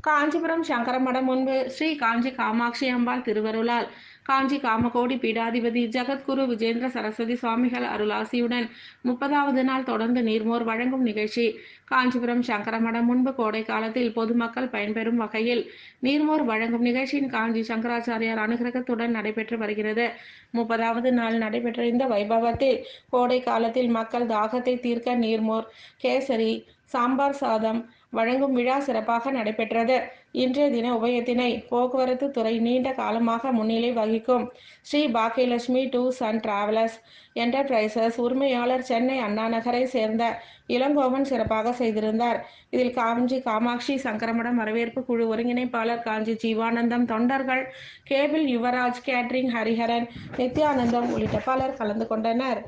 காஞ்சிபுரம் சங்கரமடம் முன்பு ஸ்ரீ காஞ்சி காமாட்சி அம்பாள் திருவருளால் காஞ்சி காமகோடி பீடாதிபதி ஜெகத்குரு விஜேந்திர சரஸ்வதி சுவாமிகள் அருளாசியுடன் முப்பதாவது நாள் தொடர்ந்து நீர்மோர் வழங்கும் நிகழ்ச்சி. காஞ்சிபுரம் சங்கரமடம் முன்பு கோடை காலத்தில் பொதுமக்கள் பயன்பெறும் வகையில் நீர்மோர் வழங்கும் நிகழ்ச்சியின் காஞ்சி சங்கராச்சாரியார் அனுகிரகத்துடன் நடைபெற்று வருகிறது. முப்பதாவது நாள் நடைபெற்ற இந்த வைபவத்தில் கோடை காலத்தில் மக்கள் தாகத்தை தீர்க்க நீர்மோர் கேசரி சாம்பார் சாதம் வழங்கும் விழா சிறப்பாக நடைபெற்றது. இன்றைய தின உபயத்தினை போக்குவரத்து துறை நீண்ட காலமாக முன்னிலை வகிக்கும் Shri Bhagyalakshmi tours and travellers enterprises உரிமையாளர் சென்னை அண்ணா நகரை சேர்ந்த இளங்கோவன் சிறப்பாக செய்திருந்தார். இதில் காஞ்சி காமாட்சி சங்கரமடம் வரவேற்பு குழு ஒருங்கிணைப்பாளர் காஞ்சி ஜீவானந்தம் தொண்டர்கள் கேபிள் யுவராஜ் கேட்ரிங் ஹரிஹரன் நித்யானந்தம் உள்ளிட்ட பலர் கலந்து கொண்டனர்.